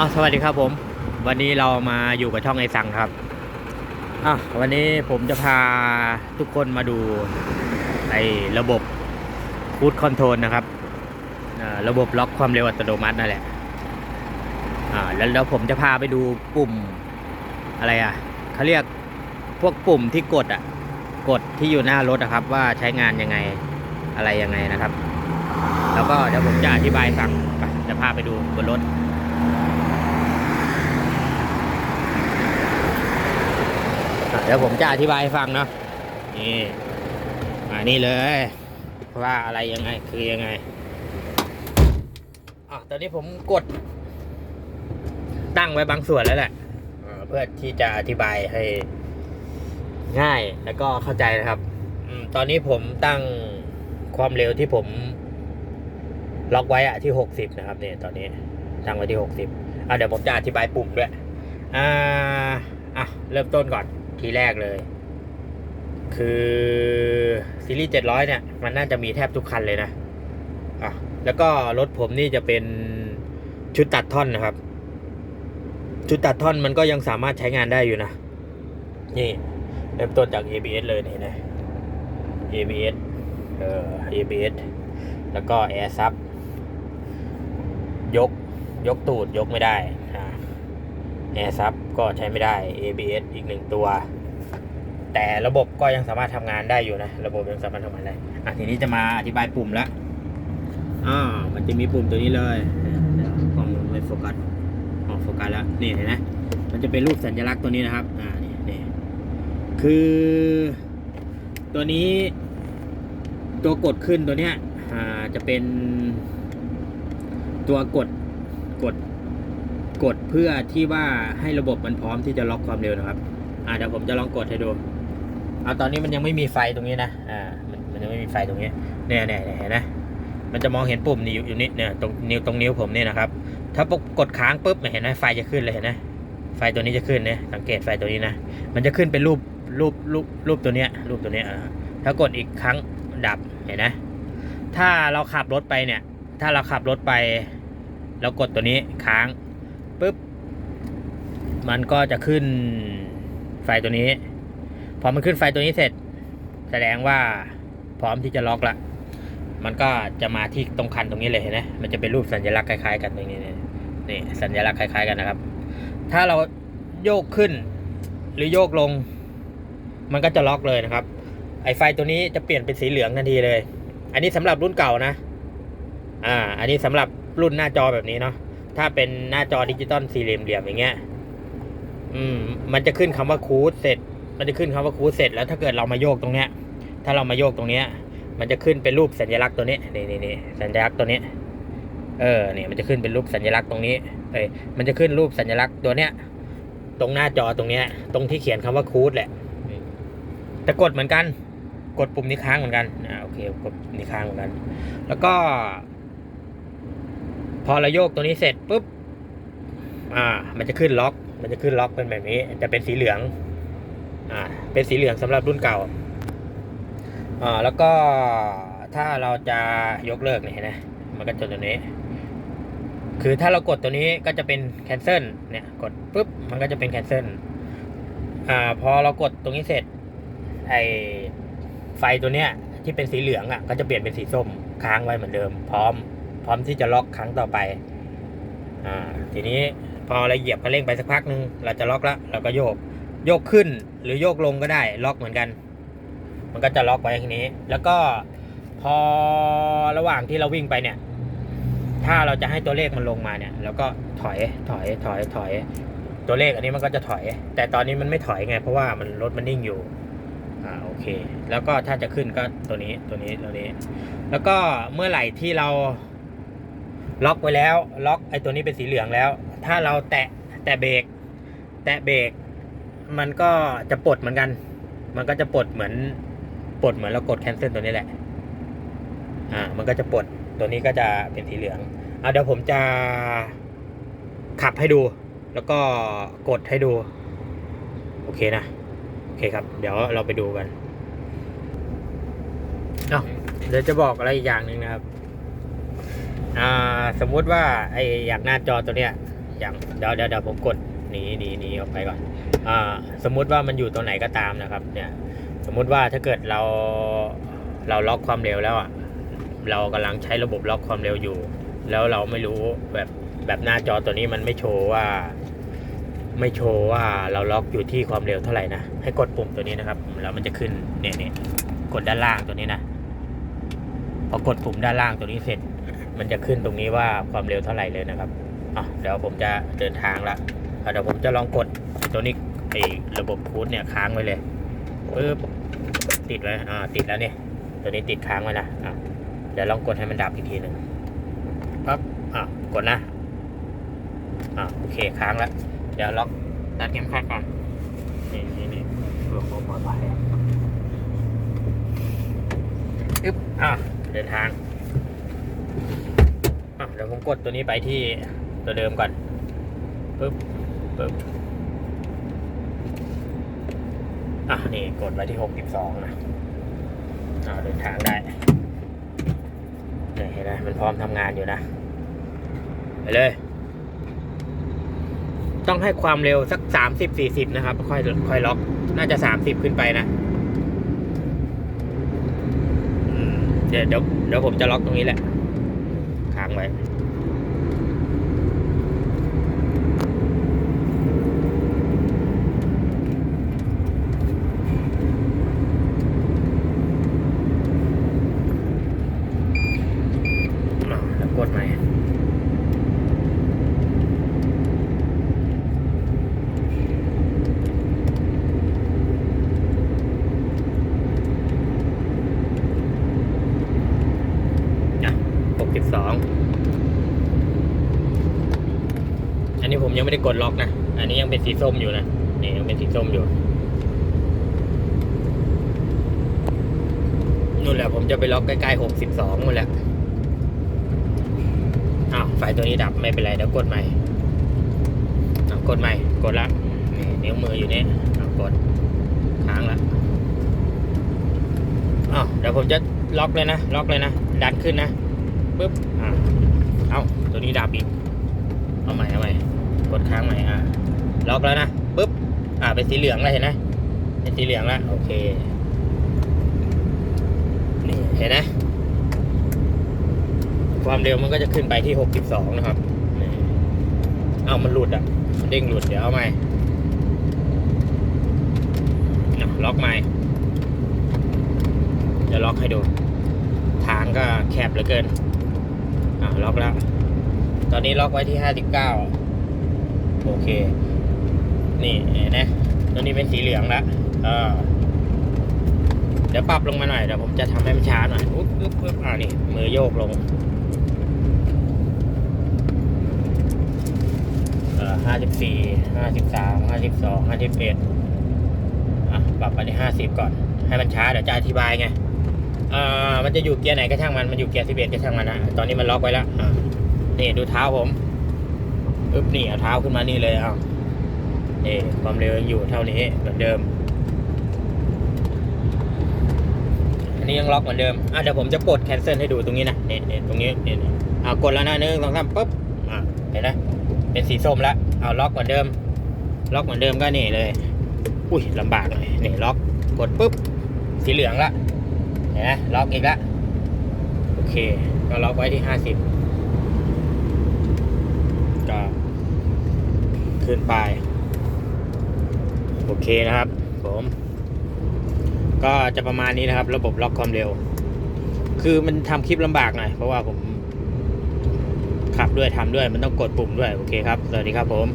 อาสวัสดีครับผม วันนี้เรามาอยู่กับช่องไอซังครับอะวันนี้ผมจะพาทุกคนมาดูไอระบบคูดคอนโทรลนะครับระบบล็อกความเร็วอัตโนมัตินั่นแหละอ่าแล้วแล้วผมจะพาไปดูปุ่มอะไรอะเขาเรียกพวกปุ่มที่กดอะกดที่อยู่หน้ารถอะครับ ว่าใช้งานยังไงอะไรยังไงนะครับ แล้วก็เดี๋ยวผมจะอธิบายฟังจะพาไปดูบนรถ อะเดี๋ยวผมจะอธิบายให้ฟังเนาะนี่อ่านี่เลย ว่าอะไรยังไงคือยังไงอะตอนนี้ผมกด ตั้งไว้บางส่วนแล้วแหละเพื่อที่จะอธิบายให้ง่ายแล้วก็เข้าใจนะครับตอนนี้ผมตั้งความเร็วที่ผมล็อกไว้อะที่หกสิบนะครับเนี่ยตอนนี้ตั้งไว้ที่หกสิบอะเดี๋ยวผมจะอธิบายปุ่มด้วย อ่า อะ เริ่มต้นก่อน ทีแรกเลย คือซีรีส์700 เนี่ย มันน่าจะมีแทบทุกคันเลยนะอะแล้วก็รถผมนี่จะเป็นชุดตัดท่อนนะครับ ชุดตัดท่อนมันก็ยังสามารถใช้งานได้อยู่นะ นี่เริ่มต้นจาก ABS เลยนี่นะ ABS เอ่อ ABS แล้วก็ Air Sub ยก ยกตูดยกไม่ได้ แอร์ซับก็ใช้ไม่ได้ ABS อีกหนึ่งตัว แต่ระบบก็ยังสามารถทำงานได้อยู่นะ ระบบยังสามารถทำงานได้อะทีนี้จะมาอธิบายปุ่มล้วอ่ามันจะมีปุ่มตัวนี้เลยกล้องไม่โฟกัสออกโฟกัสแล้วนี่เห็นไหมมันจะเป็นรูปสัญลักษณ์ตัวนี้นะครับอ่านี่นี่คือ ตัวนี้ ตัวกดขึ้นตัวเนี้ยอ่าจะเป็นตัวกดกด กดเพื่อที่ว่าให้ระบบมันพร้อมที่จะล็อกความเร็วนะครับอ่าเดี๋ยวผมจะลองกดให้ดูเอาตอนนี้มันยังไม่มีไฟตรงนี้นะอ่ามันมันยังไม่มีไฟตรงนี้เนี่ยเนี่ยเนี่ยเห็นไหมมันจะมองเห็นปุ่มนี่อยู่อยู่นี่เนี่ยตรงนิ้วตรงนิ้วผมเนี่ยนะครับ ถ้าปกกดค้างปุ๊บเห็นไหมไฟจะขึ้นเลยเห็นไหมไฟตัวนี้จะขึ้นเนี่ยสังเกตไฟตัวนี้นะ มันจะขึ้นเป็นรูปรูปรูปรูปตัวเนี้ยรูปตัวเนี้ยอ่าถ้ากดอีกครั้งดับเห็นไหมถ้าเราขับรถไปเนี่ย ถ้าเราขับรถไปเรากดตัวนี้ค้าง ปุ๊บ มันก็จะขึ้นไฟตัวนี้ พอมันขึ้นไฟตัวนี้เสร็จ แสดงว่าพร้อมที่จะล็อกละ มันก็จะมาที่ตรงคันตรงนี้เลยเห็นไหมมันจะเป็นรูปสัญลักษณ์คล้ายๆกันตรงนี้นี่นี่สัญลักษณ์คล้าย ๆกันนะครับ ถ้าเราโยกขึ้นหรือโยกลง มันก็จะล็อกเลยนะครับ ไอไฟตัวนี้จะเปลี่ยนเป็นสีเหลืองทันทีเลย อันนี้สำหรับรุ่นเก่านะ อ่า อันนี้สำหรับรุ่นหน้าจอแบบนี้เนาะ ถ้าเป็นหน้าจอดิจิตอลสี่เหลี่ยมๆอย่างเงี้ย อืม มันจะขึ้นคำว่าคูดเสร็จ มันจะขึ้นคำว่าคูดเสร็จแล้วถ้าเกิดเรามาโยกตรงเนี้ย ถ้าเรามาโยกตรงเนี้ย มันจะขึ้นเป็นรูปสัญลักษณ์ตัวนี้นี่นี่นี่สัญลักษณ์ตัวนี้ เออเนี่ยมันจะขึ้นเป็นรูปสัญลักษณ์ตรงนี้ เอ้ยมันจะขึ้นรูปสัญลักษณ์ตัวเนี้ย ตรงหน้าจอตรงเนี้ย ตรงที่เขียนคำว่าคูดแหละแต่กดเหมือนกัน กดปุ่มนี้ค้างเหมือนกันอ่าโอเคกดนี้ค้างเหมือนกัน แล้วก็ พอเราโยกตัวนี้เสร็จปุ๊บ อ่า มันจะขึ้นล็อก มันจะขึ้นล็อกเป็นแบบนี้ จะเป็นสีเหลือง อ่า เป็นสีเหลืองสำหรับรุ่นเก่า อ่า แล้วก็ถ้าเราจะยกเลิกเนี่ยนไหมมันก็จะตัวนี้ คือถ้าเรากดตัวนี้ก็จะเป็น cancel เนี่ย กดปุ๊บ มันก็จะเป็น cancel อ่า พอเรากดตรงนี้เสร็จ ไอไฟตัวเนี้ยที่เป็นสีเหลืองอะ ก็จะเปลี่ยนเป็นสีส้ม ค้างไว้เหมือนเดิม พร้อม พร้อมที่จะล็อกครั้งต่อไปอ่าทีนี้พอเราเหยียบคันเร่งไปสักพักหนึ่งเราจะล็อกแล้วเราก็โยก โยกขึ้นหรือโยกลงก็ได้ล็อกเหมือนกัน มันก็จะล็อกไว้ทีนี้ แล้วก็พอระหว่างที่เราวิ่งไปเนี่ย ถ้าเราจะให้ตัวเลขมันลงมาเนี่ยเราก็ถอยถอยถอยถอย ตัวเลขอันนี้มันก็จะถอย แต่ตอนนี้มันไม่ถอยไง เพราะว่ามันรถมันนิ่งอยู่อ่าโอเค แล้วก็ถ้าจะขึ้นก็ตัวนี้ตัวนี้ตัวนี้ แล้วก็เมื่อไหร่ที่เรา ล็อกไว้แล้ว ล็อกไอ้ตัวนี้เป็นสีเหลืองแล้ว ถ้าเราแตะแตะเบรกแตะเบรกมันก็จะปลดเหมือนกัน มันก็จะปลดเหมือนปลดเหมือนเรากดแคนเซิลตัวนี้แหละ อ่า มันก็จะปลดตัวนี้ก็จะเป็นสีเหลืองเอาเดี๋ยวผมจะขับให้ดู แล้วก็กดให้ดู โอเคนะ โอเคครับ เดี๋ยวเราไปดูกันเอาเดี๋ยวจะบอกอะไรอีกอย่างหนึ่งนะครับ อ่าสมมุติว่าไออยากหน้าจอตัวเนี้ยอยังเดี๋ยวเดี๋ยวเดี๋ยวผมกดหนีหนีหนีออกไปก่อนอ่าสมมุติว่ามันอยู่ตรงไหนก็ตามนะครับ เนี่ยสมมุติว่าถ้าเกิดเราเราล็อกความเร็วแล้วอะเรากำลังใช้ระบบล็อกความเร็วอยู่ แล้วเราไม่รู้แบบแบบหน้าจอตัวนี้มันไม่โชว์ว่า ไม่โชว์ว่าเราล็อกอยู่ที่ความเร็วเท่าไหร่นะให้กดปุ่มตัวนี้นะครับแล้วมันจะขึ้นเนี่ยเนี่ยกดด้านล่างตัวนี้นะพอกดปุ่มด้านล่างตัวนี้เสร็จ มันจะขึ้นตรงนี้ว่าความเร็วเท่าไหร่เลยนะครับอะเดี๋ยวผมจะเดินทางละอะเดี๋ยวผมจะลองกดตัวนี้ไอ้ระบบคูดเนี่ยค้างไว้เลยปึ๊บติดไว้อ่าติดแล้วเนี่ยตัวนี้ติดค้างไว้นะอะเดี๋ยวลองกดให้มันดับอีกทีหนึ่งปั๊บอะกดนะอะโอเคค้างแล้วเดี๋ยวล็อกรัดเข็มขัดก่อนนี่นี่นี่เพื่อความปลอดภัยอึ๊บอะเดินทาง อะเดี๋ยวผมกดตัวนี้ไปที่ตัวเดิมก่อนปึ๊บปึ๊บอะนี่กดไปที่หกสิบสองนะอ่าเดินทางได้เนี่ยเห็นไหมมันพร้อมทำงานอยู่นะไปเลย ต้องให้ความเร็วสักสามสิบสี่สิบนะครับ ค่อยค่อยล็อก น่าจะสามสิบขึ้นไปนะเดี๋ยวเดี๋ยวผมจะล็อกตรงนี้แหละ ไว้กดใหม่62 อันนี้ผมยังไม่ได้กดล็อกนะ อันนี้ยังเป็นสีส้มอยู่นะ นี่ยังเป็นสีส้มอยู่นู่นแหละผมจะไปล็อกใกล้ๆหกสิบสองนู่นแหละ อ้าวไฟตัวนี้ดับไม่เป็นไรเดี๋ยวกดใหม่กดใหม่ กดละนี่นิ้วมืออยู่นี่อ้าวกดค้างละอ้าวเดี๋ยวผมจะล็อกเลยนะ ล็อกเลยนะ ดันขึ้นนะปึ๊บอ่าเอ้าตัวนี้ดับอีก เอาใหม่เอาใหม่กดค้างใหม่อะล็อกแล้วนะปุ๊บอ่าเป็นสีเหลืองแล้วเห็นไหมเป็นสีเหลืองแล้วโอเคนี่เห็นไหมความเร็วมันก็จะขึ้นไปที่หกสิบสองนะครับเอามันหลุดอะมันเด้งหลุดเดี๋ยวเอาใหม่อะล็อกใหม่จะล็อกให้ดู ทางก็แคบเหลือเกินอะล็อกแล้ว ตอนนี้ล็อกไว้ที่ห้าสิบเก้าโอเค นี่นไหมตัวนี้เป็นสีเหลืองแล้วเดี๋ยวปรับลงมาหน่อยเดี๋ยวผมจะทำให้มันช้าหน่อยอุ๊บอุ๊บอุ๊บอ่านี่ มือโยกลงเอ่อห้าสิบสี่ห้าสิบสามห้าสิบสองห้าสิบเอ็ดอะปรับไปที่ห้าสิบก่อน ให้มันช้าเดี๋ยวจะอธิบายไงเอ่อมันจะอยู่เกียร์ไหนก็ช่างมัน มันอยู่เกียร์สิบเอ็ดก็ช่างมันนะ ตอนนี้มันล็อกไว้แล้ว นี่ดูเท้าผมปึ๊บนี่เอาเท้าขึ้นมานี่เลยเอานี่ความเร็วยังอยู่เท่านี้เหมือนเดิม อันนี้ยังล็อกเหมือนเดิมอะเดี๋ยวผมจะกด cancel ให้ดูตรงนี้นะนี่นี่ตรงนี้นี่นี่อ่ากดแล้วนะหนึ่งสองสามปุ๊บอะเห็นไหมเป็นสีส้มแล้วเอาล็อกเหมือนเดิม ล็อกเหมือนเดิมก็นี่เลย อุ้ยลำบากหน่อยนี่ล็อกกดปุ๊บสีเหลืองละเห็นไหมล็อกอีกละโอเคก็ล็อกไว้ที่ห้าสิบ ก็ ขึ้นไป โอเคนะครับผมก็จะประมาณนี้นะครับ ระบบล็อกความเร็ว คือมันทำคลิปลำบากหน่อยเพราะว่าผมขับด้วยทำด้วยมันต้องกดปุ่มด้วย โอเคครับ สวัสดีครับผม